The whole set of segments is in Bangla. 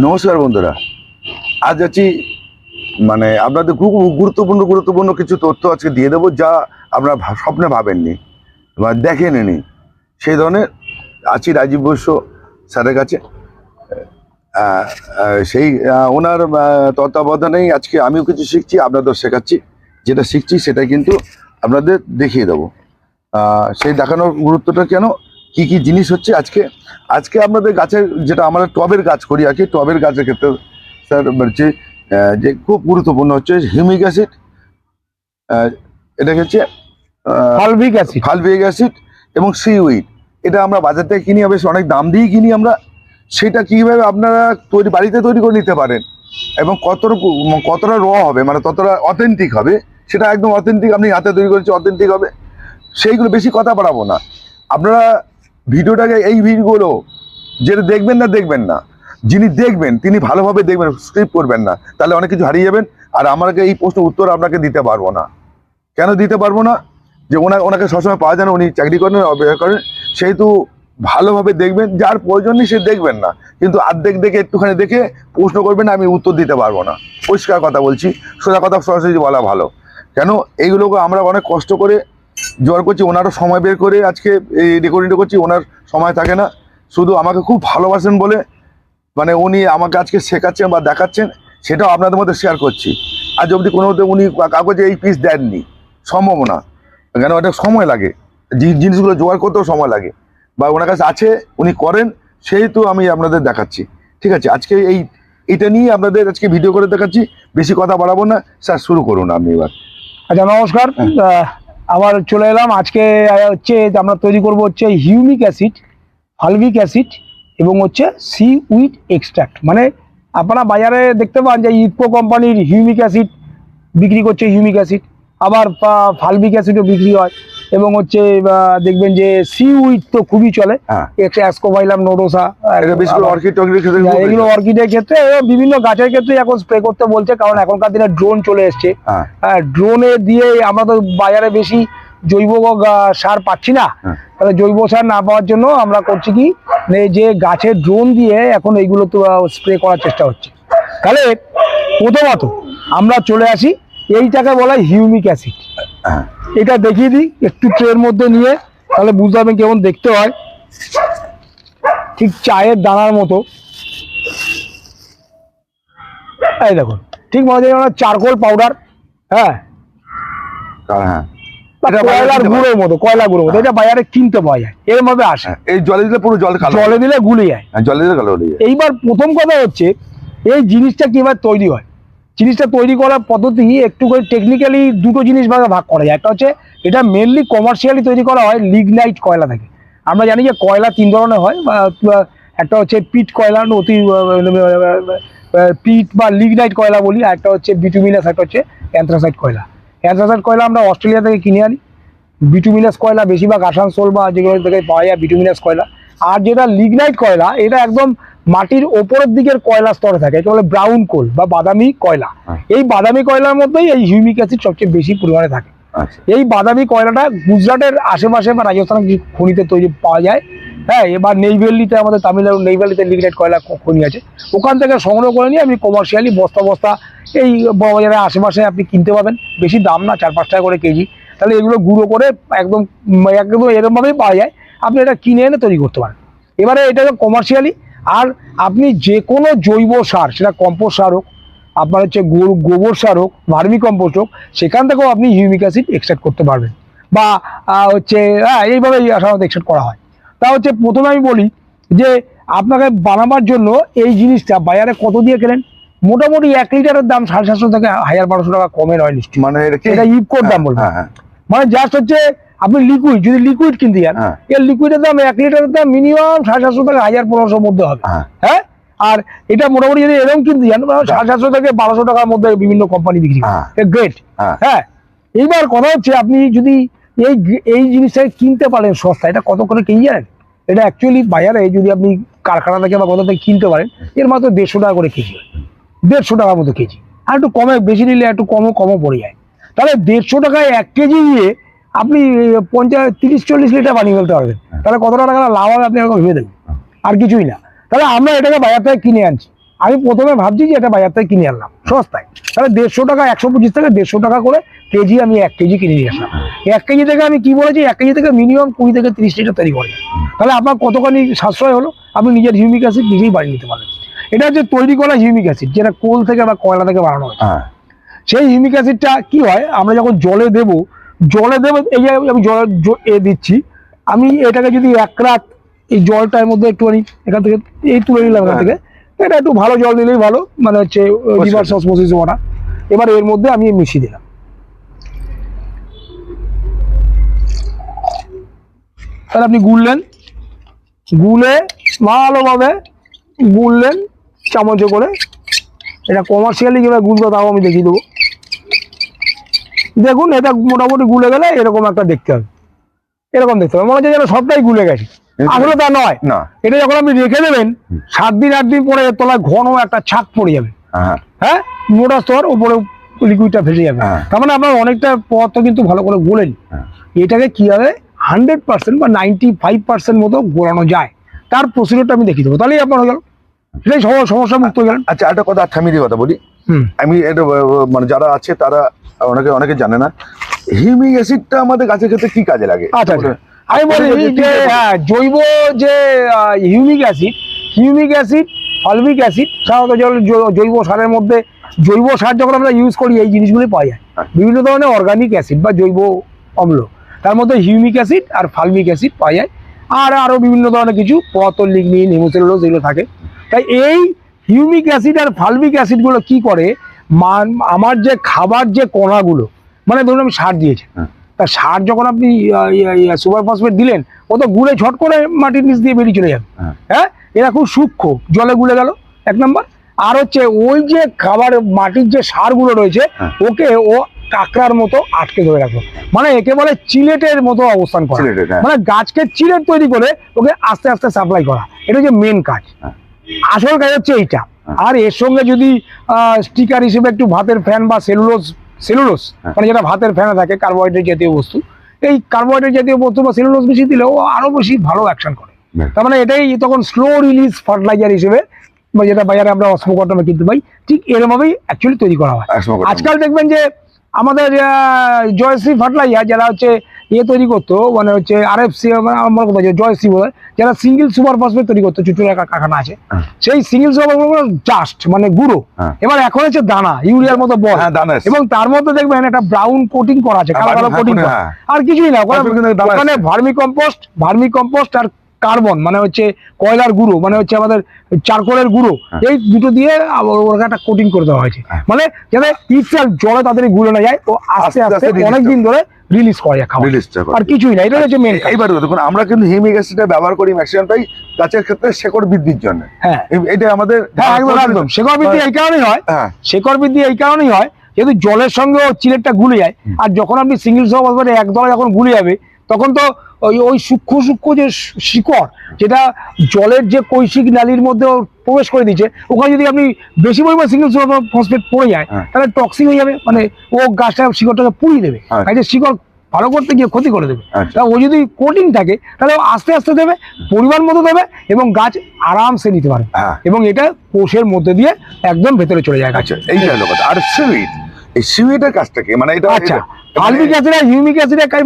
নমস্কার বন্ধুরা। আজ আছি মানে আপনাদের খুব গুরুত্বপূর্ণ গুরুত্বপূর্ণ কিছু তথ্য আজকে দিয়ে দেবো যা আপনারা স্বপ্নে ভাবেননি বা দেখেননি সেই ধরনের আছি রাজীব বৈশ্য স্যারের কাছে। সেই ওনার তত্ত্বাবধানেই আজকে আমিও কিছু শিখছি আপনাদের শেখাচ্ছি। যেটা শিখছি সেটা কিন্তু আপনাদের দেখিয়ে দেবো। সেই দেখানোর গুরুত্বটা কেন? কি কি জিনিস হচ্ছে আজকে? আজকে আপনাদের গাছের যেটা আমরা টবের গাছ করি আর কি টবের গাছের ক্ষেত্রে স্যার বলছি আহ, যে খুব গুরুত্বপূর্ণ হচ্ছে হিউমিক অ্যাসিড এটা হচ্ছে ফলভিক অ্যাসিড। ফালভিক অ্যাসিড এবং সিউইড। এটা আমরা বাজার থেকে কিনি বেশ অনেক দাম দিয়েই কিনি আমরা। সেটা কীভাবে আপনারা তৈরি বাড়িতে তৈরি করে নিতে পারেন এবং কতটা কতটা র হবে মানে ততটা অথেন্টিক হবে সেটা একদম অথেন্টিক আপনি হাতে তৈরি করেছে অথেন্টিক হবে সেইগুলো বেশি কথা বাড়াবো না। আপনারা ভিডিওটাকে এই ভিডিওগুলো যেটা দেখবেন না দেখবেন না। যিনি দেখবেন, তিনি ভালোভাবে দেখবেন স্ক্রিপ করবেন না, তাহলে অনেক কিছু হারিয়ে যাবেন। আর আমাকে এই প্রশ্নের উত্তর আপনাকে দিতে পারব না। কেন দিতে পারব না? যে ওনা, ওনাকে সবসময় পাওয়া যায় না, উনি চাকরি করেন অপেক্ষা করেন। সেহেতু ভালোভাবে দেখবেন, যার প্রয়োজন নেই সে দেখবেন না। কিন্তু আর্ধেক দেখে, একটুখানি দেখে প্রশ্ন করবেন, আমি উত্তর দিতে পারব না। পরিষ্কার কথা বলছি। সোজা কথা সরাসরি বলা ভালো। কেন? এইগুলোকে আমরা অনেক কষ্ট করে জোয়ার করছি ওনারও সময় বের করে আজকে এই রেকর্ডিংটা করছি ওনার সময় থাকে না। শুধু আমাকে খুব ভালোবাসেন বলে মানে উনি আমাকে আজকে শেখাচ্ছেন বা দেখাচ্ছেন সেটাও আপনাদের মধ্যে শেয়ার করছি। আজ অবধি কোনো উনি কাগজে এই পিস দেননি। সম্ভব না। কেন? এটা সময় লাগে। জিনিসগুলো জোগাড় করতেও সময় লাগে। বা ওনার কাছে আছে উনি করেন সেহেতু আমি আপনাদের দেখাচ্ছি। ঠিক আছে? আজকে এই এটা নিয়ে আপনাদের আজকে ভিডিও করে দেখাচ্ছি। বেশি কথা বাড়াবো না। স্যার শুরু করুন আপনি এবার। আচ্ছা নমস্কার। আহ, আবার চলে এলাম। আজকে হচ্ছে আমরা তৈরি করব হচ্ছে হিউমিক অ্যাসিড ফালভিক অ্যাসিড এবং হচ্ছে সি উইড এক্সট্রাক্ট। মানে আপনারা বাজারে দেখতে পান যে ইফকো কোম্পানির হিউমিক অ্যাসিড বিক্রি করছে, হিউমিক অ্যাসিড। আবার ফালভিক অ্যাসিডও বিক্রি হয়। এবং হচ্ছে দেখবেন যে সি উইড তো খুবই চলে। হ্যাঁ। নোডোসা হ্যাঁ, এগুলো অর্কিডের ক্ষেত্রে বিভিন্ন গাছের ক্ষেত্রে এখন স্প্রে করতে বলছে কারণ এখনকার দিনে ড্রোন চলে এসছে। হ্যাঁ। হ্যাঁ ড্রোনে দিয়ে আমরা তো বাজারে বেশি জৈব সার পাচ্ছি না। হ্যাঁ। তাহলে জৈব সার না পাওয়ার জন্য আমরা করছি কি মানে যে গাছের ড্রোন দিয়ে এখন এইগুলো তো স্প্রে করার চেষ্টা হচ্ছে। তাহলে প্রথমত আমরা চলে আসি এইটাকে বলা হয় হিউমিক অ্যাসিড। হ্যাঁ। এটা দেখিয়ে দিই একটু ট্রের মধ্যে নিয়ে তাহলে বুঝতে পারবেন কেমন দেখতে হয়। ঠিক চায়ের দানার মতো। এই দেখুন ঠিক মনে হয় চারকোল পাউডার হ্যাঁ। হ্যাঁ বা কয়লার গুঁড়োর মতো কয়লা গুঁড়োর মতো এটা বাজারে কিনতে পাওয়া যায় এর মধ্যে আসে। হ্যাঁ, এই জলে দিলে পুরো জল জলে দিলে গুলে যায়। হ্যাঁ, জলে দিলে কালো হয়ে যায়। এইবার প্রথম কথা হচ্ছে এই জিনিসটা কীভাবে তৈরি হয়? জিনিসটা তৈরি করার পদ্ধতি একটু করে টেকনিক্যালি দুটো জিনিস ভাগে ভাগ করা যায়। একটা হচ্ছে এটা মেনলি কমার্শিয়ালি তৈরি করা হয় লিগনাইট কয়লা থেকে। আমরা জানি যে কয়লা তিন ধরনের হয়, বা একটা হচ্ছে পিট কয়লা অতি পিট বা লিগনাইট কয়লা বলি, আর একটা হচ্ছে বিটুমিনাস একটা হচ্ছে অ্যান্থ্রাসাইট কয়লা। অ্যান্থ্রাসাইট কয়লা আমরা অস্ট্রেলিয়া থেকে কিনে আনি। বিটুমিনাস কয়লা, বেশিরভাগ আসানসোল বা যেগুলো থেকে পাওয়া যায় বিটুমিনাস কয়লা। আর যেটা লিগনাইট কয়লা, এটা একদম মাটির ওপরের দিকের কয়লা স্তরে থাকে এটা বলে ব্রাউন কোল বা বাদামি কয়লা। হ্যাঁ। এই বাদামি কয়লার মধ্যেই এই হিউমিক অ্যাসিড সবচেয়ে বেশি পরিমাণে থাকে। আচ্ছা। এই বাদামি কয়লাটা গুজরাটের আশেপাশে বা রাজস্থানের কিছু খনিতে তৈরি পাওয়া যায়। হ্যাঁ এবার নেইভেলিতে আমাদের তামিলনাড়ু নেইভেলিতে লিগনাইট কয়লা খনি আছে। ওখান থেকে সংগ্রহ করে নিয়ে আপনি কমার্শিয়ালি বস্তা বস্তা এই বাজারের আশেপাশে আপনি কিনতে পাবেন। বেশি দাম না চার পাঁচ টাকা করে কেজি। তাহলে এগুলো গুঁড়ো করে একদম একদম এরকমভাবেই পাওয়া যায়। আপনি এটা কিনে এনে তৈরি করতে পারেন। এবারে এটা কমার্শিয়ালি আর আপনি যে কোনো জৈব সার সেটা কম্পোস্ট সার হোক আপনার হচ্ছে গরু গোবর সার হোক ভার্মি কম্পোস্ট হোক সেখান থেকেও আপনি হিউমিক অ্যাসিড এক্সট্রাক্ট করতে পারবেন। বা হচ্ছে হ্যাঁ এইভাবেই সাধারণত এক্সট্রাক্ট করা হয়। তা হচ্ছে প্রথমে আমি বলি যে আপনাকে বানাবার জন্য এই জিনিসটা বাজারে কত দিয়ে কেনেন? মোটামুটি এক লিটারের দাম সাড়ে সাতশো থেকে হাজার বারোশো টাকা কমে নয় নিশ্চয়ই। মানে এটা ইপকোর দাম বলব। হ্যাঁ হ্যাঁ। মানে জাস্ট হচ্ছে আপনি লিকুইড যদি লিকুইড কিনতে যান হ্যাঁ। এর লিকুইডের দাম এক লিটারের দাম মিনিমাম সাড়ে সাতশো থেকে হাজার পনেরোশোর মধ্যে হবে। হ্যাঁ। হ্যাঁ? আর এটা মোটামুটি যদি এরকম কিনতে যান মানে সাড়ে সাতশো থেকে বারোশো টাকার মধ্যে বিভিন্ন কোম্পানি বিক্রি হ্যাঁ। গ্রেট হ্যাঁ। হ্যাঁ। এইবার কথা হচ্ছে আপনি যদি এই এই জিনিসটা কিনতে পারেন সস্তা এটা কত করে কেজি জানেন? এটা অ্যাকচুয়ালি বাজারে যদি আপনি কারখানা থেকে বা কোথাও থেকে কিনতে পারেন এর মাত্র দেড়শো টাকা করে কেজি দেড়শো টাকার মতো কেজি। আর একটু কমে বেশি নিলে একটু কমও কমও পড়ে যায়। তাহলে দেড়শো টাকায় এক কেজি দিয়ে আপনি পঞ্চাশ তিরিশ চল্লিশ লিটার পানি ফেলতে পারবেন। তাহলে কত টাকা লাভ হবে আপনি একবার ভেবে দেখুন। আর কিছুই না। তাহলে আমরা এটাকে বাজার থেকে কিনে আনছি। আমি প্রথমে ভাবছি যে এটা বাজার থেকে কিনে আনলাম সস্তায়। তাহলে দেড়শো টাকা একশো পঁচিশ থেকে দেড়শো টাকা করে কেজি আমি এক কেজি কিনে নিয়ে আসলাম। এক কেজি থেকে আমি কি বলেছি? এক কেজি থেকে মিনিমাম কুড়ি থেকে তিরিশ লিটার তৈরি করে। তাহলে আপনার কতখানি সাশ্রয় হলো? আপনি নিজের হিউমিক অ্যাসিড নিজেই বানিয়ে নিতে পারেন এটা হচ্ছে তৈরি করা হিউমিক অ্যাসিড যেটা কোল থেকে বা কয়লা থেকে বানানো হয়। হ্যাঁ। সেই হিউমিক অ্যাসিডটা কি হয়? আমরা যখন জলে দেব জলে দেবো এই যে আমি জল এ দিচ্ছি। আমি এটাকে যদি এক রাত এই জলটার মধ্যে একটুখানি এখান থেকে এই তুলে নিলাম এখান থেকে এটা একটু ভালো জল দিলেই ভালো মানে হচ্ছে রিভার্স অসমোসিস ওয়াটার এবার এর মধ্যে আমি মিশিয়ে দিলাম। তাহলে আপনি গুললেন। গুলে ভালোভাবে গুললেন চামচে করে। এটা কমার্শিয়ালি কীভাবে গুলবে তাও আমি দেখিয়ে দেবো। দেখুন এটা মোটামুটি গুলে গেলে এরকম একটা দেখতে হবে। এরকম দেখতে হবে। মনে হচ্ছে যেন সবটাই গুলে গেছে। আসলে তা নয়। না। এটা যখন আপনি রেখে দেবেন সাত দিন আট দিন পরে তলায় ঘন একটা ছাক পড়ে যাবে। হ্যাঁ। হ্যাঁ? মোটা স্তর উপরে লিকুইডটা ভেসে যাবে। হ্যাঁ। তার মানে আপনার অনেকটা পথ কিন্তু ভালো করে গোলেন। হ্যাঁ। এটাকে কি হবে হান্ড্রেড পার্সেন্ট বা নাইনটি ফাইভ পার্সেন্ট মতো গোলানো যায়। তার প্রসিডিওরটা আমি দেখিয়ে দেবো। তাহলেই আপনার হয়ে গেল। সেটাই সম- সমস্যা মুক্ত হয়ে গেলেন আচ্ছা একটা কথা থামিয়ে দিয়ে কথা বলি। আমি এটা মানে যারা আছে তারা অনেকে অনেকে জানে না। হিউমিক অ্যাসিডটা আমাদের গাছের ক্ষেত্রে কি কাজে লাগে? আচ্ছা আচ্ছা। আমি বলি যে হ্যাঁ, জৈব যে humic acid humic acid fulvic acid সাধারণত জৈব সারের মধ্যে জৈব সার যখন আমরা ইউজ করি এই জিনিসগুলি পাওয়া যায়। হ্যাঁ। বিভিন্ন ধরনের অর্গানিক অ্যাসিড বা জৈব অম্ল। তার মধ্যে হিউমিক অ্যাসিড আর ফালমিক অ্যাসিড পাওয়া যায়। আর আরও বিভিন্ন ধরনের কিছু পতল লিগনিন হিমোসেলুলোজ এগুলো থাকে। তাই এই হিউমিক অ্যাসিড আর ফালমিক অ্যাসিডগুলো কি করে? মান- আমার যে খাবার যে কণাগুলো মানে ধরুন আমি সার দিয়েছি হ্যাঁ। তা সার যখন আপনি সুপার ফসফেট দিলেন ও তো গুলে ছট করে মাটির নিচ দিয়ে বেরিয়ে চলে যাবে হ্যাঁ। হ্যাঁ এরা খুব সূক্ষ্ম জলে গুলে গেল এক নম্বর আর হচ্ছে ওই যে খাবার মাটির যে সারগুলো রয়েছে হ্যাঁ। ওকে ও কাঁকড়ার মতো আটকে ধরে রাখল মানে একে বলে চিলেটের মতো অবস্থান করা। মানে গাছকে চিলেট তৈরি করে ওকে আস্তে আস্তে সাপ্লাই করা এটা হচ্ছে মেন কাজ। আসল কাজ হচ্ছে এইটা। হ্যাঁ। আর এর সঙ্গে যদি স্টিকার হিসেবে একটু ভাতের ফ্যান বা সেলুলোজ সেলুলোস হ্যাঁ। মানে যেটা ভাতের ফ্যানে থাকে কার্বোহাইড্রেট জাতীয় বস্তু এই কার্বোহাইড্রেট জাতীয় বস্তু বা সেলুলোস বেশি দিলে ও আরও বেশি ভালো অ্যাকশন করে। তার মানে এটাই তখন স্লো রিলিজ ফার্টিলাইজার হিসেবে বা যেটা বাজারে আমরা অস্মকটমে কিনতে পাই ঠিক এরকমভাবেই অ্যাকচুয়ালি তৈরি করা হয়। আজকাল দেখবেন যে আমাদের জয়শ্রী ফার্টিলাইজার যারা হচ্ছে ইয়ে তৈরি করতো মানে হচ্ছে আর এফ সি আমার কথা জয়শ্রী বলে যারা সিঙ্গেল সুপার ফসফেট তৈরি করতো চুটুর কারখানা আছে হ্যাঁ। সেই সিঙ্গেল সুপার জাস্ট মানে গুঁড়ো হ্যাঁ। এবার এখন হচ্ছে দানা ইউরিয়ার মতো বল হ্যাঁ দানা এবং তার মধ্যে দেখবেন একটা ব্রাউন কোটিং করা আছে কালো কালো কোটিং। আর কিছুই না ওখানে ভার্মি কম্পোস্ট ভার্মি কম্পোস্ট আর কার্বন মানে হচ্ছে কয়লার গুঁড়ো মানে হচ্ছে আমাদের চারকোলের গুঁড়ো হ্যাঁ। এই দুটো দিয়ে ওরা একটা কোটিং করে দেওয়া হয়েছে। হ্যাঁ। মানে যাতে ইটসেল জলে তাড়াতাড়ি গুলে না যায় ও আস্তে আস্তে আস্তে আস্তে release অনেক দিন ধরে রিলিজ করা যায়। আর কিছুই না এটা হচ্ছে মেন এইবার দেখুন আমরা কিন্তু অ্যাসিডটা ব্যবহার করি ম্যাক্সিমামটাই গাছের ক্ষেত্রে শেকড় বৃদ্ধির জন্য। হ্যাঁ। এটা আমাদের হ্যাঁ একদম একদম। শেকড় বৃদ্ধি এই কারণেই হয়। শেকড় বৃদ্ধি এই কারণেই হয় যেহেতু জলের সঙ্গে চিলেটটা গুলে যায়। আর যখন আপনি সিঙ্গেল সব এক দলে যখন গুলে যাবে তখন তো ওই ওই সূক্ষ্ম সূক্ষ্ম যে শিকড় যেটা জলের যে কৈশিক নালীর মধ্যে প্রবেশ করে দিচ্ছে ওখানে যদি আপনি বেশি পরিমাণ সিঙ্গেল ফসফেট পড়ে যায় হ্যাঁ। তাহলে টক্সিক হয়ে যাবে মানে ও গাছটা শিকড়টাকে পুড়িয়ে দেবে। কাজে শিকড় ভালো করতে গিয়ে ক্ষতি করে দেবে। আচ্ছা। তা ও যদি কোটিং থাকে তাহলে আস্তে আস্তে দেবে পরিমাণ মতো দেবে এবং গাছ আরামসে নিতে পারে। হ্যাঁ। এবং এটা কোষের মধ্যে দিয়ে একদম ভেতরে চলে যায় আচ্ছা এই কথা। আর সিউইড এই সিউইডের কাজটা কি? মানে এটা আচ্ছা। এটা- ফালবিক অ্যাসিড আর হিউমিক অ্যাসিডের কাজ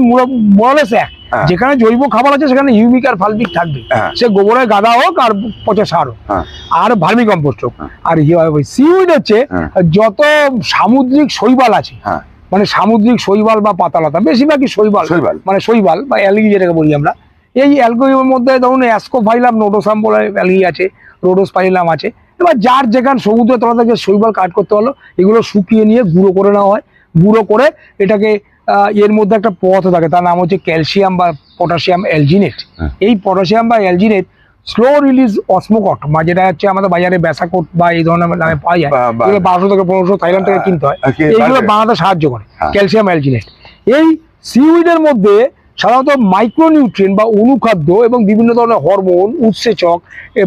বলেস এক হ্যাঁ। যেখানে জৈব খাবার আছে সেখানে হিউমিক আর ফালবিক থাকবে হ্যাঁ। সে গোবরের গাদা হোক আর পচা সার হোক হ্যাঁ। আর ভার্মি কম্পোস্ট হোক। আর সিউইড হচ্ছে হ্যাঁ। যত সামুদ্রিক শৈবাল আছে মানে সামুদ্রিক শৈবাল বা পাতালতা বেশিরভাগই শৈবাল শৈবাল। মানে শৈবাল বা অ্যালগি যেটাকে বলি আমরা এই অ্যালগির মধ্যে ধরুন অ্যাসকোফাইলাম নোডোসাম বলে অ্যালগি আছে রোডোসপাইলাম আছে এবার যার যেখান সমুদ্র তলা থেকে শৈবাল কাট করতে হলো এগুলো শুকিয়ে নিয়ে গুঁড়ো করে নেওয়া হয় গুঁড়ো করে এটাকে এর মধ্যে একটা পথ থাকে তার নাম হচ্ছে ক্যালসিয়াম বা পটাশিয়াম অ্যালজিনেট। হ্যাঁ। এই পটাশিয়াম বা অ্যালজিনেট স্লো রিলিজ অসমোকট বা যেটা হচ্ছে আমাদের বাজারে ব্যাসাকোট বা এই ধরনের নামে পাওয়া যায় এগুলো বারোশো থেকে পনেরোশো থাইল্যান্ড থেকে কিনতে হয়। এইগুলো বানাতে সাহায্য করে হ্যাঁ। Calcium alginate. এই সিউইডের মধ্যে সাধারণত মাইক্রোনিউট্রিয়েন্ট বা অনুখাদ্য এবং বিভিন্ন ধরনের হরমোন উৎসেচক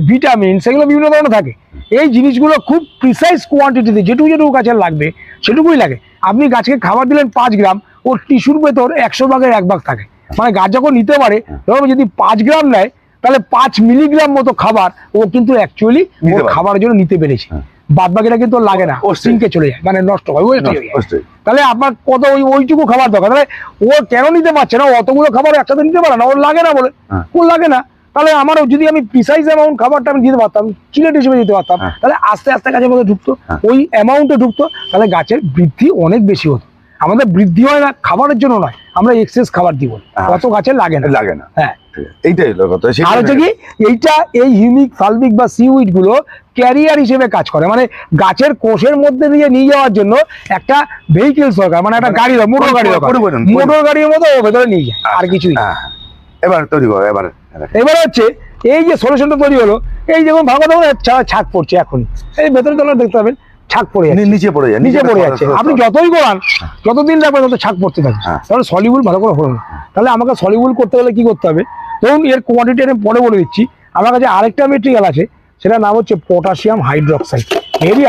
ভিটামিন সেগুলো বিভিন্ন ধরনের থাকে। এই জিনিসগুলো খুব প্রিসাইজ কোয়ান্টিটিতে যেটুকু যেটুকু গাছের লাগবে সেটুকুই লাগে। আপনি গাছকে খাবার দিলেন পাঁচ গ্রাম ওর টিস্যুর ভেতর একশো ভাগের এক ভাগ থাকে। মানে গাছ যখন নিতে পারে ধরো যদি পাঁচ গ্রাম নেয় তাহলে পাঁচ মিলিগ্রাম মতো খাবার ও কিন্তু অ্যাকচুয়ালি ওর খাবারের জন্য নিতে পেরেছে। হ্যাঁ। বাদ বাকিটা কিন্তু লাগে না। ও। সিঙ্কে চলে যায় মানে নষ্ট হয়। তাহলে আপনার কত ওই ওইটুকু খাবার দরকার? তাহলে ও কেন নিতে পারছে না? অতগুলো খাবার একসাথে নিতে পারে না ওর লাগে না বলে। হ্যাঁ। ওর লাগে না। তাহলে আমারও যদি আমি প্রিসাইজ অ্যামাউন্ট খাবারটা আমি দিতে পারতাম চিলেট হিসেবে দিতে পারতাম হ্যাঁ। তাহলে আস্তে আস্তে গাছের মধ্যে ঢুকতো হ্যাঁ। ওই অ্যামাউন্টে ঢুকতো তাহলে গাছের বৃদ্ধি অনেক বেশি হতো। আমাদের বৃদ্ধি হয় না খাবারের জন্য নয় আমরা এক্সেস খাবার দিব। হ্যাঁ। অত গাছে লাগে না। লাগে না। হ্যাঁ। এইটাই কথা। আর হচ্ছে কি এইটা এই হিউমিক সালভিক বা সিউইডগুলো ক্যারিয়ার হিসেবে কাজ করে। মানে গাছের কোষের মধ্যে দিয়ে নিয়ে যাওয়ার জন্য একটা ভেহিকেলস দরকার। মানে একটা গাড়ি মোটর গাড়ি মোটর গাড়ির মতো ভেতরে নিয়ে যায় আর কিছুই না। এবার তৈরি করো এবার। এবারে হচ্ছে এই যে সলিউশনটা তৈরি হলো এই যেমন ভাগো দেখুন ছা- ছাক পড়ছে এখন। এই ভেতরে তোলা দেখতে পাবেন ছাক পড়ে যাচ্ছে। নিচে পড়ে যায় নিচে পড়ে যাচ্ছে। আপনি যতই করান যতদিন রাখবেন তত ছাক পড়তে থাকবে। হ্যাঁ। তাহলে সলিউবল ভালো করে হলো না। তাহলে আমাকে সলিউবল করতে গেলে কি করতে হবে? ধরুন এর কোয়ান্টিটি আমি পরে বলে দিচ্ছি। আমার কাছে আরেকটা মেটেরিয়াল আছে সেটার নাম হচ্ছে potassium hydroxide very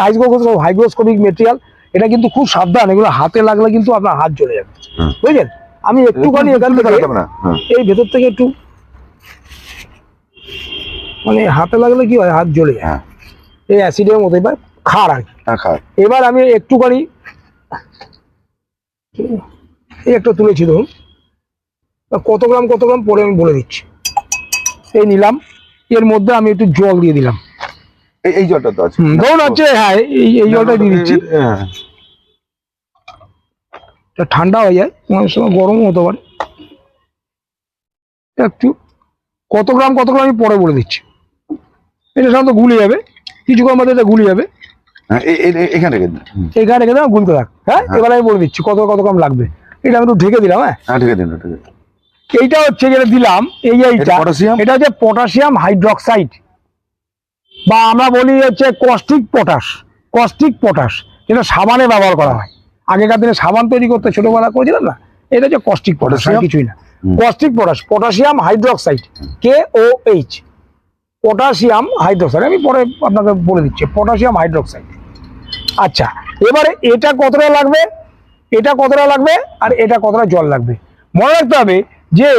hygroscopic material এটা কিন্তু খুব সাবধান এগুলো হাতে লাগলে কিন্তু আপনার হাত জ্বলে যাবে। বুঝলেন? আমি একটুখানি এখান থেকে হ্যাঁ। এই ভেতর থেকে একটু মানে হাতে লাগলে কি হয়? হাত জ্বলে যায়। হ্যাঁ। এই অ্যাসিডের মতো। এবার খার আর কি। হ্যাঁ এবার আমি একটুখানি এই একটা তুলেছি ধরুন কত গ্রাম কত গ্রাম পরে আমি বলে দিচ্ছি। এই নিলাম। এর মধ্যে আমি একটু জল দিয়ে দিলাম। এই জলটা তো আছে। ধরুন হচ্ছে হ্যাঁ এই এই জলটা দিয়ে দিচ্ছি। হ্যাঁ। ঠান্ডা হয়ে যায়। অনেক সময় গরমও হতে পারে। একটু কত গ্রাম কত গ্রাম আমি পরে বলে দিচ্ছি। এটা সাধারণত গুলে যাবে কিছুক্ষণ মধ্যে এটা গুলে যাবে হ্যাঁ, এখান রেখে দাও গুলতে থাক হ্যাঁ এবার আমি বলে দিচ্ছি কত কত গ্রাম লাগবে। এটা আমি একটু ঢেকে দিলাম হ্যাঁ। হ্যাঁ ঠিক আছে এইটা হচ্ছে যেটা দিলাম এই এইটা। এটা এটা হচ্ছে পটাশিয়াম হাইড্রক্সাইড বা আমরা বলি হচ্ছে কস্টিক পটাশ কস্টিক পটাশ যেটা সাবানে ব্যবহার করা হয়। আগেকার দিনে সাবান তৈরি করতে ছোটবেলা করেছিলাম না? এটা হচ্ছে কস্টিক পটাশ কিছুই না। Caustic potash potassium hydroxide K O H potassium hydroxide আমি পরে আপনাকে বলে দিচ্ছি পটাশিয়াম হাইড্রোক্সাইড আচ্ছা এবারে এটা কতটা লাগবে? এটা কতটা লাগবে? আর এটা কতটা জল লাগবে? মনে রাখতে হবে যে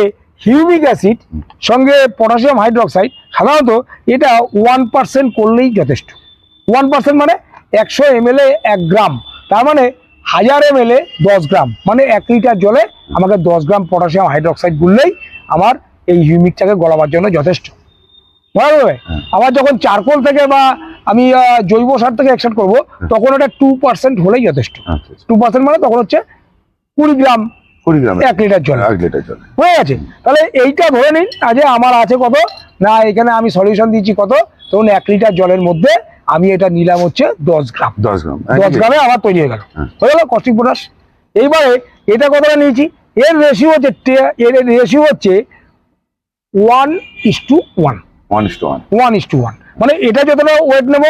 হিউমিক অ্যাসিড সঙ্গে পটাশিয়াম হাইড্রোক্সাইড সাধারণত এটা ওয়ান পার্সেন্ট করলেই যথেষ্ট। ওয়ান পার্সেন্ট মানে একশো এম এক গ্রাম। তার মানে হাজার এম এ দশ গ্রাম মানে এক লিটার জলে আমাকে দশ গ্রাম পটাশিয়াম হাইড্রক্সাইড গুললেই আমার এই হিউমিকটাকে গলাবার জন্য যথেষ্ট। মনে রাখবে হ্যাঁ। আবার যখন চারকোল থেকে বা আমি জৈব সার থেকে এক্সট্রাক্ট করব তখন ওটা টু পার্সেন্ট হলেই যথেষ্ট। আচ্ছা আচ্ছা। টু পার্সেন্ট মানে তখন হচ্ছে কুড়ি গ্রাম কুড়ি গ্রাম। এক লিটার জল। এক লিটার জল। হয়ে গেছে? তাহলে এইটা ধরে নিন আজে আমার আছে কত? না এখানে আমি সলিউশন দিচ্ছি কত? তখন এক লিটার জলের মধ্যে আমি এটা নিলাম হচ্ছে দশ গ্রাম। দশ গ্রাম। দশ গ্রামে আমার তৈরি হয়ে গেল। হ্যাঁ। হয়ে গেল কস্টিক পটাশ এইবারে এটা কতটা নিয়েছি? এর রেশিও হচ্ছে এর রেশিও হচ্ছে one is two one one is two one one is two one মানে এটা যতটা ওয়েট নেব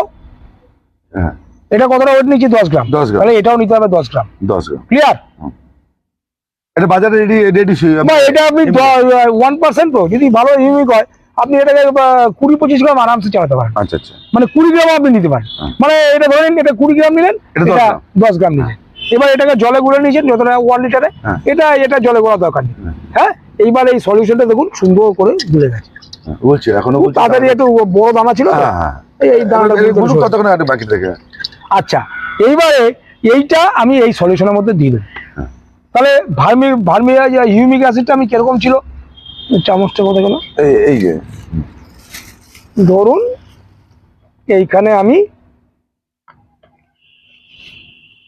হ্যাঁ। এটা কতটা ওয়েট নিচ্ছি দশ গ্রাম। 10 গ্রাম। তাহলে এটাও নিতে হবে দশ গ্রাম। দশ গ্রাম। ক্লিয়ার এটা বাজারে রেডি রেডি এটা আপনি ওয়ান পার্সেন্ট তো যদি ভালো ইউনিক হয় আপনি এটাকে কুড়ি পঁচিশ গ্রাম আরামসে চালাতে পারেন। আচ্ছা আচ্ছা। মানে কুড়ি গ্রাম আপনি নিতে পারেন। হ্যাঁ। মানে এটা ধরে নিন এটা কুড়ি গ্রাম নিলেন এটা 10 এটা গ্রাম। দশ গ্রাম নিলেন। এবার এটাকে জলে গুলে নিয়েছেন যতটা ওয়ান লিটারে হ্যাঁ। এটা এটা জলে গোলা দরকার নেই। হ্যাঁ। হ্যাঁ? এইবার এই সলিউশনটা দেখুন সুন্দর করে গুলে গেছে। বলছি এখনও তাড়াতাড়ি একটু বড় দানা ছিল এই দানাটা কতক্ষণ বাকি থেকে। আচ্ছা এইবারে এইটা আমি এই সলিউশনের মধ্যে দিয়ে দেবো। তাহলে ভার্মি ভার্মি হিউমিক অ্যাসিডটা আমি কীরকম ছিল? চামচটা কোথায় গেল? এই যে। ধরুন এইখানে আমি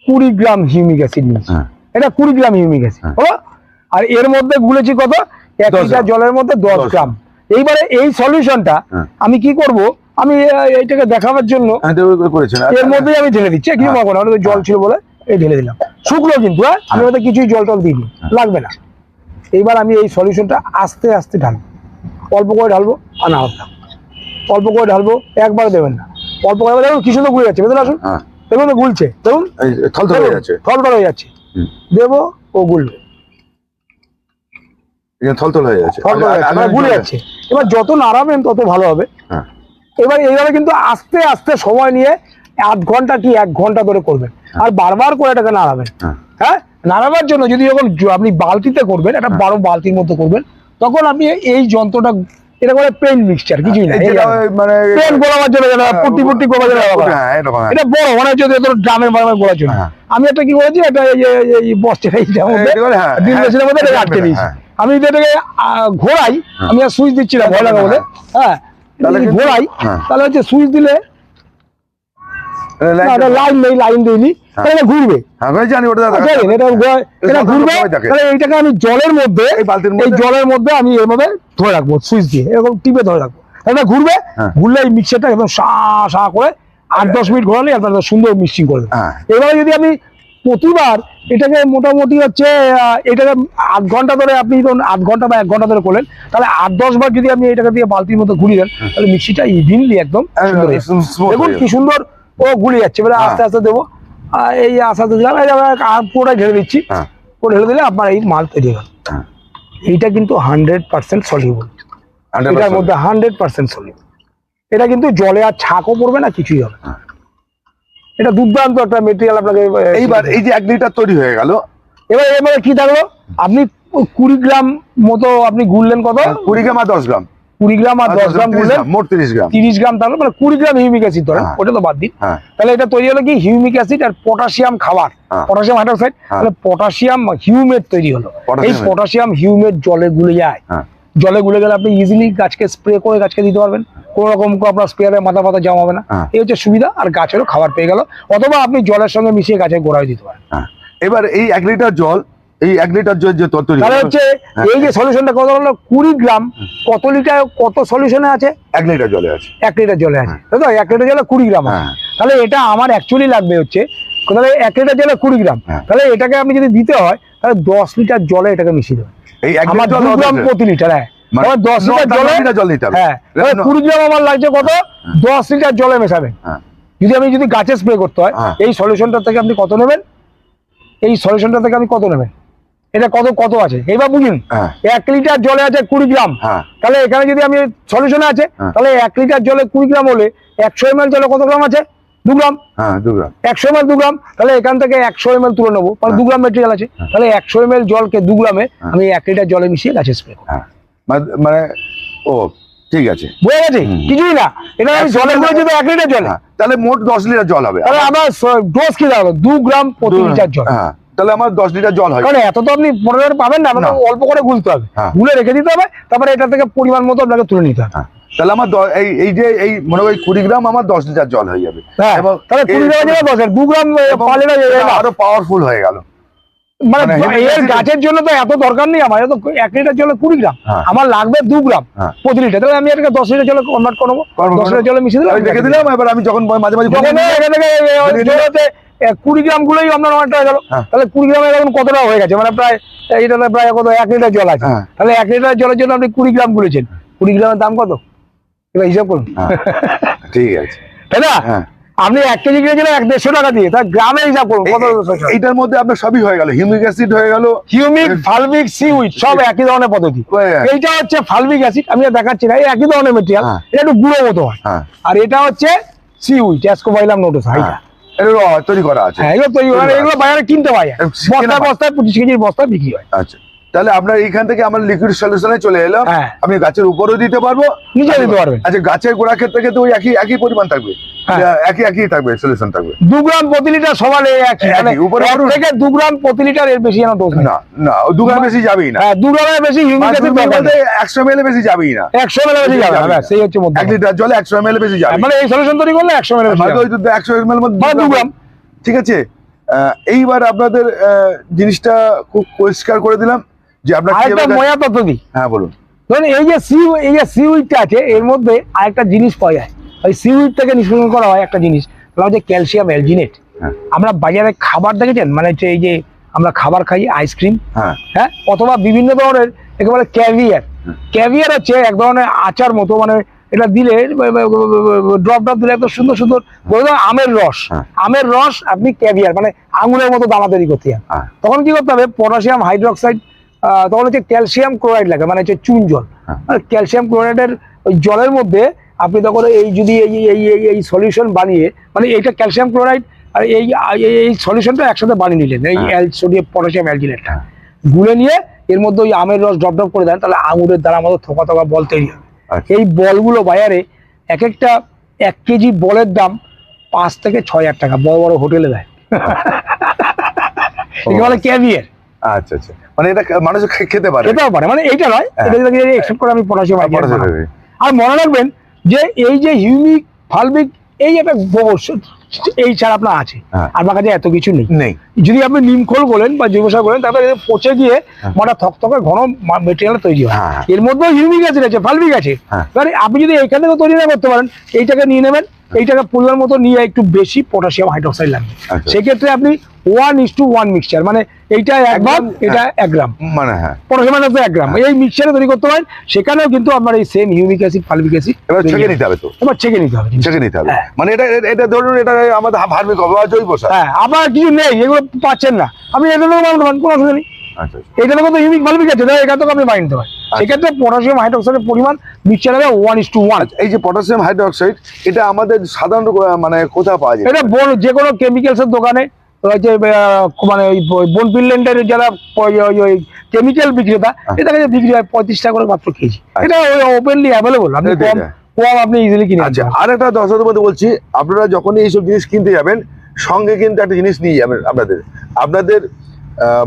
কুড়ি গ্রাম হিউমিক অ্যাসিড নিয়েছি। হ্যাঁ। এটা কুড়ি গ্রাম হিউমিক অ্যাসিড হ্যাঁ। আর এর মধ্যে গুলেছি কত? এক লিটার জলের মধ্যে দশ গ্রাম। এইবারে এই সলিউশনটা হ্যাঁ। আমি কি করব? আমি এইটাকে দেখাবার জন্য করেছেন। এর মধ্যেই আমি ঢেলে দিচ্ছি। কি হ্যাঁ। মাগো না জল ছিল বলে এই ঢেলে দিলাম। শুকনো কিন্তু হ্যাঁ? আমি ওতে কিছুই জল টল দিইনি। লাগবে না। এইবার আমি এই সলিউশনটা আস্তে আস্তে ঢালবো। অল্প করে ঢালবো আর না অল্প করে ঢালবো একবার দেবেন না। অল্প করে দেখুন কি সুন্দর গুলে যাচ্ছে ভেতরে আসুন। হ্যাঁ। দেখুন তো গুলছে। দেখুন থল থল হয়ে যাচ্ছে। হয়ে দেবো ও গুলবে। হয়ে যাচ্ছে। হয়ে মানে গুলে যাচ্ছে। এবার যত নাড়াবেন তত ভালো হবে। হ্যাঁ। এবার এইভাবে কিন্তু আস্তে আস্তে সময় নিয়ে আধ ঘণ্টা কি এক ঘণ্টা ধরে করবেন। আর বারবার করে এটাকে নাড়াবেন। হ্যাঁ। হ্যাঁ? নাড়াবার জন্য যদি যখন আপনি বালতিতে করবেন একটা বড় বালতির মতো করবেন তখন আপনি এই যন্ত্রটা এটা বলে পেন মিক্সচার কিছুই না ওই মানে পেন গোলাবার জন্য যেটা পুটি পুটি গোলাবার জন্য হয়। হ্যাঁ হ্যাঁ। এটা বড় মানে হচ্ছে যে তোর ড্রামের বানামের গোলার জন্য হ্যাঁ। আমি একটা কি করেছি একটা এই এই এইটার মধ্যে এটা হ্যাঁ, হ্যাঁ, মেশিনের মধ্যে হ্যাঁ, আটকে দিয়েছি হ্যাঁ। আমি যদি এটাকে ঘোরাই আমি সুইচ দিচ্ছি না ভয় লাগে বলে হ্যাঁ যদি ঘোরাই হ্যাঁ। তাহলে হচ্ছে সুইচ দিলে লাইন নেই লাইন দিইনি। এটা ঘুরবে। আমি জানি ওটা এটা ঘোরা- এটা সাধারণ ঘুরবে। তাহলে এইটাকে আমি জলের মধ্যে এই মধ্যে? জলের মধ্যে আমি এভাবে ধরে রাখব সুইচ দিয়ে। এরকম টিপে ধরে রাখব। এটা ঘুরবে হ্যাঁ। ঘুরলে এই মিক্সারটা একদম সা সা করে আট দশ মিনিট ঘোরালে সুন্দর মিক্সিং করে হ্যাঁ। এবারে যদি আমি প্রতিবার এটাকে মোটামুটি হচ্ছে এটাকে আধ ঘণ্টা ধরে আপনি ধরুন আধ ঘণ্টা বা এক ঘণ্টা ধরে করলেন তাহলে আট দশ বার যদি আপনি এটাকে দিয়ে বালতির মধ্যে ঘুরিয়ে দেন তাহলে মিক্সিটা ইভিনলি একদম হ্যাঁ, দেখুন কি সুন্দর ও গুলি যাচ্ছে এবারে হ্যাঁ। আস্তে আস্তে দেবো। এই আস্তে আস্তে দিলাম এই পুরোটাই ঢেলে দিচ্ছি। হ্যাঁ। পুরো ঢেলে দিলে আপনার এই মাল তৈরি গেল হ্যাঁ। এইটা কিন্তু হান্ড্রেড পার্সেন্ট সলিউবল 100% এটার মধ্যে হান্ড্রেড পার্সেন্ট সলিউবল এটা কিন্তু জলে আর ছাকও পড়বে না কিছুই হবে। এটা দুর্দান্ত একটা মেটেরিয়াল আপনাকে এইবার এই যে এক লিটার তৈরি হয়ে গেল। এবার এবারে কি থাকল? আপনি কুড়ি গ্রাম মতো আপনি গুললেন কত? কুড়ি গ্রাম আর দশ গ্রাম। কুড়ি গ্রাম আর আর দশ গ্রাম 30 মোট তিরিশ গ্রাম। তিরিশ গ্রাম তাহলে মানে কুড়ি গ্রাম হিউমিক অ্যাসিড ধরেন হ্যাঁ। ওটা তো বাদ দিন। হ্যাঁ। তাহলে এটা তৈরি হলো কি? হিউমিক অ্যাসিড আর পটাশিয়াম খাবার। হ্যাঁ। Potassium hydroxide. তাহলে পটাশিয়াম হিউমেট তৈরি হলো। এই পটাশিয়াম। হিউমেট জলে গুলে যায়। জলে গুলে গেলে আপনি ইজিলি গাছকে স্প্রে করে গাছকে দিতে পারবেন। কোনো রকম আপনার স্প্রেয়ারে মাথা ফাতা জমা হবে না। এই হচ্ছে সুবিধা আর গাছেরও খাবার পেয়ে গেল। অথবা আপনি জলের সঙ্গে মিশিয়ে গাছের গোড়ায় দিতে পারেন। এবার এই এক লিটার জল এই এক লিটার জল যে তৈরি তাহলে হচ্ছে হ্যাঁ। এই যে সলিউশনটা কত হলো কুড়ি গ্রাম কত লিটার কত সলিউশনে আছে? এক লিটার জলে আছে। এক লিটার জলে আছে। তো এক লিটার জলে কুড়ি গ্রাম হ্যাঁ। তাহলে এটা আমার অ্যাকচুয়ালি লাগবে হচ্ছে তাহলে এক লিটার জলে কুড়ি গ্রাম। হ্যাঁ। তাহলে এটাকে আমি যদি দিতে হয় তাহলে দশ লিটার জলে এটাকে মিশিয়ে দেবেন এই এক লিটার গ্রাম। প্রতি লিটার হ্যাঁ। মানে দশ লিটার জলে জল নিতে হবে। হ্যাঁ। কুড়ি গ্রাম আমার লাগছে কত? দশ লিটার জলে মেশাবেন। হ্যাঁ। যদি আমি যদি গাছে স্প্রে করতে হয় হ্যাঁ। এই সলিউশনটা থেকে আপনি কত নেবেন? এই সলিউশনটা থেকে আপনি কত নেবেন? এটা কত কত আছে? এবার বুঝুন হ্যাঁ। এক লিটার জলে আছে কুড়ি গ্রাম। হ্যাঁ। তাহলে এখানে যদি আমি সলিউশনে আছে হ্যাঁ। তাহলে এক লিটার জলে কুড়ি গ্রাম হলে একশো এম জলে কত গ্রাম আছে? দু গ্রাম। হ্যাঁ দু গ্রাম। একশো এম দু গ্রাম তাহলে এখান থেকে একশো এম তুলে নেব। মানে দু গ্রাম মেটেরিয়াল আছে। তাহলে একশো এম জলকে দু গ্রামে। আমি এক লিটার জলে মিশিয়ে গাছে স্প্রে করব। মানে- ও ঠিক আছে। বুঝে গেছে। কিছুই না। এটা আমি 100 জলে করেছি এক লিটার জলে। তাহলে মোট দশ লিটার জল হবে। তাহলে আমার ডোজ কি দাঁড়াল? দু গ্রাম প্রতি লিটার জল। হ্যাঁ। তাহলে আমার দশ লিটার জল হয়। কারণ এত তো আপনি পনেরো পাবেন না আপনাকে অল্প করে গুলতে হবে। হ্যাঁ। গুলে রেখে দিতে হবে তারপরে এটা থেকে পরিমাণ মতো আপনাকে তুলে নিতে হবে। হ্যাঁ। তাহলে আমার এই এই যে এই মনে হয় কুড়ি গ্রাম আমার দশ লিটার জল হয়ে যাবে। হ্যাঁ এবং তাহলে কুড়ি গ্রাম দশ দু গ্রাম আরও পাওয়ারফুল হয়ে গেল। মানে মানে এর গাছের জন্য তো এত দরকার নেই আমার এক লিটার জলে কুড়ি গ্রাম। আমার লাগবে দু গ্রাম। প্রতি লিটার। তাহলে আমি এটাকে দশ লিটার জলে কনভার্ট করব। করব, দশ লিটার জলে মিশিয়ে দিলাম। রেখে দিলাম এবার আমি যখন মাঝে মাঝে কুড়ি গ্রাম গুলোই আপনার অনেকটা হয়ে গেল। হ্যাঁ। তাহলে কুড়ি গ্রামে এখন কতটা হয়ে গেছে। মানে প্রায় এইটাতে প্রায় কত এক লিটার জল আছে। হ্যাঁ। তাহলে এক লিটার জলের জন্য আপনি কুড়ি গ্রাম গুলেছেন। কুড়ি গ্রামের দাম কত? এবার হিসাব করুন। হ্যাঁ, ঠিক আছে। তাই না? আপনি এক কেজি কিনেছিলেন এক দেড়শো টাকা দিয়ে। তার গ্রামে হিসাব করুন কত এই- এইটার মধ্যে আপনার সবই হয়ে গেল। হিউমিক অ্যাসিড হয়ে গেল। হিউমিক ফালমিক সিউইড সব একই ধরনের পদ্ধতি। এইটা হচ্ছে ফালমিক অ্যাসিড আমি দেখাচ্ছি না। এই একই ধরনের মেটেরিয়াল। এটা একটু গুঁড়ো মতো হয়। আর এটা হচ্ছে সিউইড অ্যাসকোবাইলাম নোটোস হ্যাঁ। র- তৈরি করা আছে। হ্যাঁ এগুলো তৈরি করা এগুলো বাজারে কিনতে পাওয়া যায়। বস্তায় বস্তায় পঁচিশ কেজির বস্তায় বিক্রি হয়। আচ্ছা। তাহলে আপনার এইখান থেকে আমার লিকুইড সলিউশনে চলে এলো। হ্যাঁ। আমি গাছের উপরেও দিতে পারব। নিচে দিতে পারবেন। আচ্ছা গাছের গোড়া ক্ষেত্রে কিন্তু ওই একই একই পরিমাণ থাকবে। হ্যাঁ। একই একই থাকবে সলিউশন থাকবে। দু গ্রাম প্রতি লিটার সমান একই। একই, মানে উপরে থেকে দু গ্রাম প্রতি লিটার এর বেশি যেন না না দু গ্রাম বেশি যাবেই না। হ্যাঁ দু গ্রামের বেশি একশো এম বেশি যাবেই না। একশো বেশি যাবে না। সেই হচ্ছে মধ্যে এক লিটার জলে একশো এম বেশি যাবে। মানে এই সলিউশন তৈরি করলে একশো একশো এম মধ্যে মানে দু গ্রাম। ঠিক আছে? এইবার আপনাদের আহ, জিনিসটা খুব পরিষ্কার করে দিলাম। যে আপনার আরেকটা মজা তথ্য দিই হ্যাঁ বলুন। ধরুন এই যে সি এই যে সিউইডটা আছে এর মধ্যে আরেকটা জিনিস পাওয়া যায়। ওই সিউইড থেকে নিষ্কাশন করা হয় একটা জিনিস সেটা হচ্ছে ক্যালসিয়াম অ্যালজিনেট। হ্যাঁ। আমরা বাজারে খাবার দেখেছেন? মানে হচ্ছে এই যে আমরা খাবার খাই আইসক্রিম। হ্যাঁ। হ্যাঁ? অথবা বিভিন্ন ধরনের একেবারে ক্যাভিয়ার। ক্যাভিয়ার হচ্ছে এক ধরনের আচার মতো মানে এটা দিলে ড্রপ ড্রপ দিলে একদম সুন্দর সুন্দর বলে আমের রস। হ্যাঁ। আমের রস আপনি ক্যাভিয়ার মানে আঙুরের মতো দানা তৈরি করতে হ্যাঁ। তখন কি করতে হবে? পটাশিয়াম হাইড্রোক্সাইড তখন হচ্ছে ক্যালসিয়াম ক্লোরাইড লাগে মানে হচ্ছে চুন জল হ্যাঁ। ক্যালসিয়াম ক্লোরাইডের ওই জলের মধ্যে আপনি তখন এই যদি এই এই এই সলিউশন বানিয়ে মানে এইটা ক্যালসিয়াম ক্লোরাইড আর এই এই- সলিউশনটা একসাথে বানিয়ে নিলেন এই হ্যাঁ। অ্যাল সোডিয়াম পটাশিয়াম অ্যালজিনেটটা হ্যাঁ। গুলে নিয়ে এর মধ্যে ওই আমের রস ড্রপ ড্রপ করে দেন তাহলে আঙুরের দ্বারা আমাদের থোকা থোকা বল তৈরি হবে আচ্ছা। এই বলগুলো বাজারে এক একটা এক কেজি বলের দাম পাঁচ থেকে ছয় হাজার টাকা বড় বড় হোটেলে দেয় বলে ক্যাভিয়ার আচ্ছা আচ্ছা মানে এটা মানুষ খেতে পারে খেতেও পারে মানে এইটা নয় হ্যাঁ। এটা যদি এক্সেপ্ট করে আমি পটাশিয়াম পটাশিয়াম আর মনে রাখবেন যে এই যে হিউমিক ফালবিক এই একটা গোবর এই ছাড়া আপনার আছে হ্যাঁ। আর আমার কাছে এত কিছু নেই নেই যদি আপনি নিমখোল বলেন বা জৈব সার বলেন এদের পচে গিয়ে হ্যাঁ। মোটা থকথকে ঘন মেটেরিয়াল তৈরি হয় হ্যাঁ, হ্যাঁ। এর মধ্যেও হিউমিক আছে ফালবিক আছে হ্যাঁ। এবারে আপনি যদি এখান থেকে তৈরি না করতে পারেন এইটাকে নিয়ে নেবেন এইটাকে পরিমাণ মতো নিয়ে একটু বেশি পটাশিয়াম হাইড্রোক্সাইড লাগবে আচ্ছা। সেক্ষেত্রে আপনি one is two one mixture মানে এইটা এক গ্রাম, এটা এক গ্রাম মানে হ্যাঁ। পটাশিয়াম হাইড্রোক্সাইড এক গ্রাম এই মিক্সচারে তৈরি করতে পারেন সেখানেও কিন্তু আপনার এই same humic acid fulvic acid এবার ছেঁকে নিতে হবে তো। এবার ছেঁকে নিতে হবে। ছেঁকে নিতে হবে। হ্যাঁ। মানে এটা এটা- এটা ধরুন এটা আমাদের ভার্মিক হবে জৈব সার। হ্যাঁ আপনার কিছু নেই এগুলো পাচ্ছেন না। আপনি এটা নেব কোনো অসুবিধা নেই আচ্ছা আচ্ছা। তো হিউমিক ফালবিক আছে তাহলে এখান থেকে আপনি বানিয়ে নিতে পারেন। সেক্ষেত্রে পটাশিয়াম হাইড্রোক্সাইডের পরিমাণ মিক্সচার হবে ওয়ান ইস টু ওয়ান আচ্ছা, এই যে পটাশিয়াম হাইড্রোক্সাইড এটা আমাদের সাধারণত মানে কোথায় পাওয়া যায়? এটা বন- যে কোনো কেমিক্যালসের দোকানে ওই যে মানে ওই বন ফিনল্যান্ডের যারা কেমিক্যাল বিক্রেতা এটা কাছে বিক্রি হয় পঁয়ত্রিশ টাকা করে মাত্র কেজি। এটা ওপেনলি অ্যাভেলেবল আপনি কম কম আপনি ইজিলি কিনে আচ্ছা আনতে আর একটা দর্শক বলতে বলছি আপনারা যখনই এইসব জিনিস কিনতে যাবেন সঙ্গে কিন্তু একটা জিনিস নিয়ে যাবেন আপনাদের। আপনাদের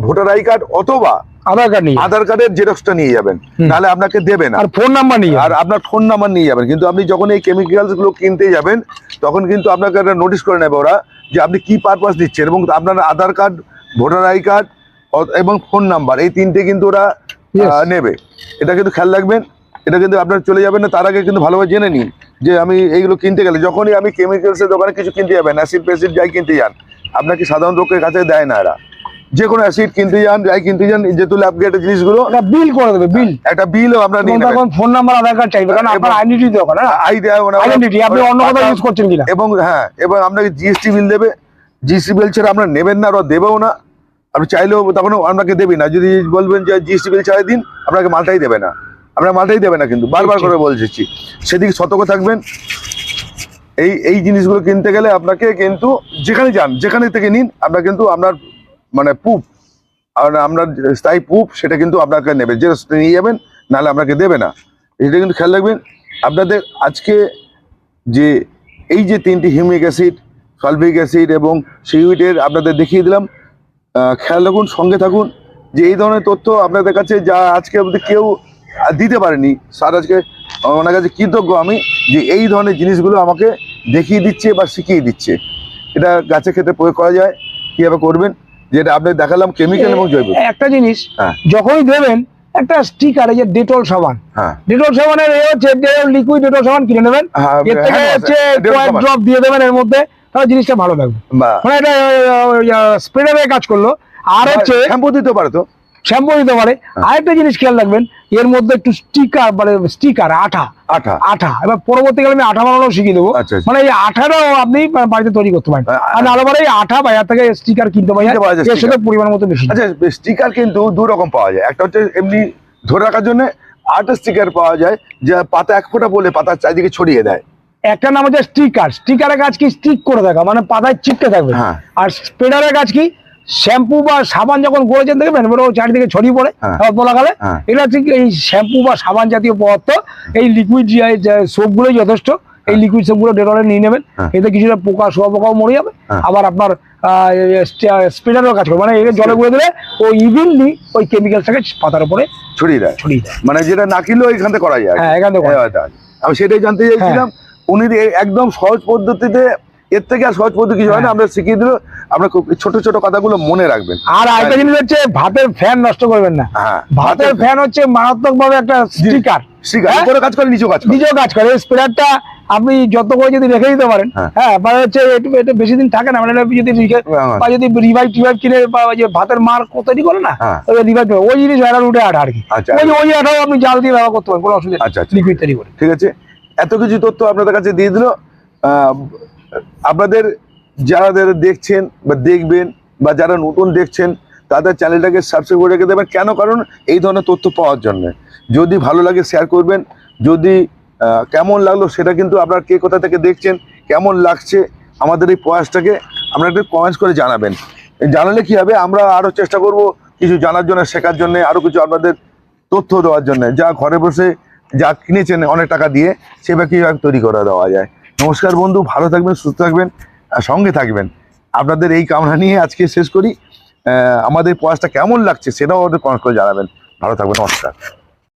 ভোটার আই কার্ড অথবা আধার কার্ড নিয়ে আধার কার্ডের জেরক্সটা নিয়ে যাবেন। তাহলে আপনাকে দেবে না। আর ফোন নাম্বার নিয়ে আর আপনার ফোন নাম্বার নিয়ে যাবেন। কিন্তু আপনি যখন এই কেমিক্যালসগুলো কিনতে যাবেন তখন কিন্তু আপনাকে একটা নোটিশ করে নেবে ওরা যে আপনি কি পারপাস দিচ্ছেন এবং আপনার Aadhaar card voter I card এবং ফোন নাম্বার এই তিনটে কিন্তু ওরা নেবে। এটা কিন্তু খেয়াল রাখবেন এটা কিন্তু আপনার চলে যাবেন না তার আগে কিন্তু ভালোভাবে জেনে নিন যে আমি এইগুলো কিনতে গেলে যখনই আমি কেমিক্যালসের দোকানে কিছু কিনতে যাবেন অ্যাসিড ফ্যাসিড যাই কিনতে যান আপনাকে সাধারণ লোকের কাছে দেয় না এরা। যে কোনো অ্যাসিড কিনতে যান যাই কিনতে যান যেহেতু ল্যাবগেটের জিনিসগুলো ওটা বিল করে দেবে বিল একটা বিলও আপনার নিয়ে নেবেন। তখন ফোন নাম্বার আধার কার্ড চাইবে কারণ আপনার আইডেন্টি দরকার না আই দেয় ওরা- আইডেন্টি আপনি অন্য কোথাও ইউজ করছেন কিনা? এবং হ্যাঁ এবং আপনাকে জিএসটি বিল দেবে জিএসটি বিল ছাড়া আপনার নেবেন না আর দেবেও না। আপনি চাইলেও তখন আপনাকে দেবে না। যদি বলবেন যে জিএসটি বিল ছাড়াই দিন আপনাকে মালটাই দেবে না। আপনার মালটাই দেবে না কিন্তু বারবার করে বলছি সেদিকে সতর্ক থাকবেন। এই এই জিনিসগুলো কিনতে গেলে আপনাকে কিন্তু যেখানে যান যেখানে থেকে নিন আপনার কিন্তু আপনার মানে পুপ আর আপনার স্থায়ী পুপ সেটা কিন্তু আপনাকে নেবে। যে নিয়ে যাবেন, নাহলে আপনাকে দেবে না। এটা কিন্তু খেয়াল রাখবেন, আপনাদের আজকে যে এই যে তিনটি হিউমিক অ্যাসিড সালফিক অ্যাসিড এবং সিউইটের আপনাদের দেখিয়ে দিলাম খেয়াল রাখুন, সঙ্গে থাকুন যে এই ধরনের তথ্য আপনাদের কাছে যা আজকে অবধি কেউ দিতে পারেনি, স্যার আজকে, ওনার কাছে কৃতজ্ঞ আমি যে এই ধরনের জিনিসগুলো আমাকে দেখিয়ে দিচ্ছে বা শিখিয়ে দিচ্ছে। এটা গাছের ক্ষেত্রে প্রয়োগ করা যায়, কীভাবে করবেন যেটা আপনি দেখালাম কেমিক্যাল এবং জৈব। একটা জিনিস হ্যাঁ। যখনই দেবেন একটা স্টিকার এই যে ডেটল সাবান। হ্যাঁ। ডেটল সাবানের এ হচ্ছে লিকুইড ডেটল সাবান কিনে নেবেন। হ্যাঁ, এর থেকে হচ্ছে কয়েক ড্রপ দিয়ে দেবেন এর মধ্যে তাহলে জিনিসটা ভালো থাকবে। বা- মানে এটা স্প্রেডারে কাজ করল। আর হচ্ছে শ্যাম্পু দিতে পারে তো। শ্যাম্পু দিতে পারে। হ্যাঁ। আরেকটা জিনিস খেয়াল রাখবেন এর মধ্যে একটু স্টিকার মানে স্টিকার আঠা। আঠা। আঠা। এবার পরবর্তীকালে আমি আঠা বানানো শিখিয়ে দেবো। আচ্ছা, আচ্ছা। মানে এই আঠাটাও আপনি বাড়িতে তৈরি করতে পারেন। আর নাহলে এই আঠা বাজার থেকে স্টিকার কিনতে পাওয়া কিনতে পাওয়া যায় যায় এর সাথে পরিমাণ মতো বেশি। আচ্ছা স্টিকার কিন্তু দু রকম পাওয়া যায়। একটা হচ্ছে এমনি ধরে রাখার জন্য আর্ট স্টিকার পাওয়া যায় যা পাতা এক ফোঁটা বলে পাতার চারিদিকে ছড়িয়ে দেয়। একটা নাম হচ্ছে স্টিকার। স্টিকারের কাজ কি স্টিক করে থাকা মানে পাতায় চিপকে থাকবে। হ্যাঁ। আর স্প্রেডারের কাজ কি শ্যাম্পু বা সাবান যখন গড়েছেন দেখবেন এবার ও চারিদিকে ছড়িয়ে পড়ে হ্যাঁ। অল্প লাগালে হ্যাঁ। এটা ঠিক এই শ্যাম্পু বা সাবান জাতীয় পদার্থ এই লিকুইড সোপগুলোই যথেষ্ট। এই লিকুইড সোপগুলো ডেটলে নিয়ে নেবেন। হ্যাঁ। এতে কিছুটা পোকা শোয়া পোকাও মরে যাবে। হ্যাঁ। আবার আপনার স্প্রেডারও কাজ করবে মানে এটা জলে গুঁড়ে দিলে ও ইভিনলি ওই কেমিক্যালটাকে পাতার উপরে ছড়িয়ে দেয়। ছড়িয়ে দেয়। মানে যেটা না কিনলেও এখান থেকে করা যায়। হ্যাঁ এখান থেকে হ্যাঁ, হ্যাঁ, আমি সেটাই জানতে চাইছিলাম। উনি একদম সহজ পদ্ধতিতে এর থেকে আর সহজ পদ্ধতি কিছু হয় না। হ্যাঁ। আমরা শিখিয়ে দিল। খুব ছোট ছোট কথাগুলো মনে রাখবেন আর আরেকটা জিনিস হচ্ছে ভাতের ফ্যান নষ্ট করবেন না হ্যাঁ ভাতের ফ্যান হচ্ছে মারাত্মক ভাবে একটা স্টিকার হ্যাঁ? কাজ করে কাজ নিজেও কাজ করে আপনি যত করে যদি রেখে দিতে পারেন হ্যাঁ। হ্যাঁ মানে হচ্ছে একটু একটু বেশি দিন থাকে না মানে যদি রেখে- হ্যাঁ। বা যদি রিভাইভ টিভাইভ কিনে বা যে ভাতের মার তৈরি করে না হ্যাঁ। ওই রিভাইভ ওই জিনিস উঠে আর কি আচ্ছা। ওই ওই আঠাও আপনি জাল দিয়ে ব্যবহার করতে পারেন কোনো অসুবিধা আচ্ছা, আচ্ছা। লিকুইড তৈরি করে ঠিক আছে এত কিছু তথ্য আপনাদের কাছে দিয়ে দিল আপনাদের যারা যারা দেখছেন বা দেখবেন বা যারা নতুন দেখছেন, তাদের চ্যানেলটাকে সাবস্ক্রাইব করে রেখে দেবেন। কেন? কারণ এই ধরনের তথ্য পাওয়ার জন্য। যদি ভালো লাগে শেয়ার করবেন। যদি কেমন লাগল, সেটা কিন্তু আপনার কে কোথা থেকে দেখছেন, কেমন লাগছে, আমাদের এই প্রয়াসটাকে আপনারা একটু কমেন্টস করে জানাবেন। জানালে কি হবে? আমরা আরও চেষ্টা করব কিছু জানার জন্য, শেখার জন্য আরও কিছু আপনাদের তথ্য দেওয়ার জন্য। যা ঘরে বসে যা কিনেছেন অনেক টাকা দিয়ে সেভাবে কীভাবে তৈরি করে দেওয়া যায়। নমস্কার বন্ধু, ভালো থাকবেন, সুস্থ থাকবেন। সঙ্গে থাকবেন। আপনাদের এই কামনা নিয়ে আজকে শেষ করি। আমাদের প্রয়াসটা কেমন লাগছে সেটাও আমাদের কমেন্ট করে জানাবেন। ভালো থাকবেন, নমস্কার।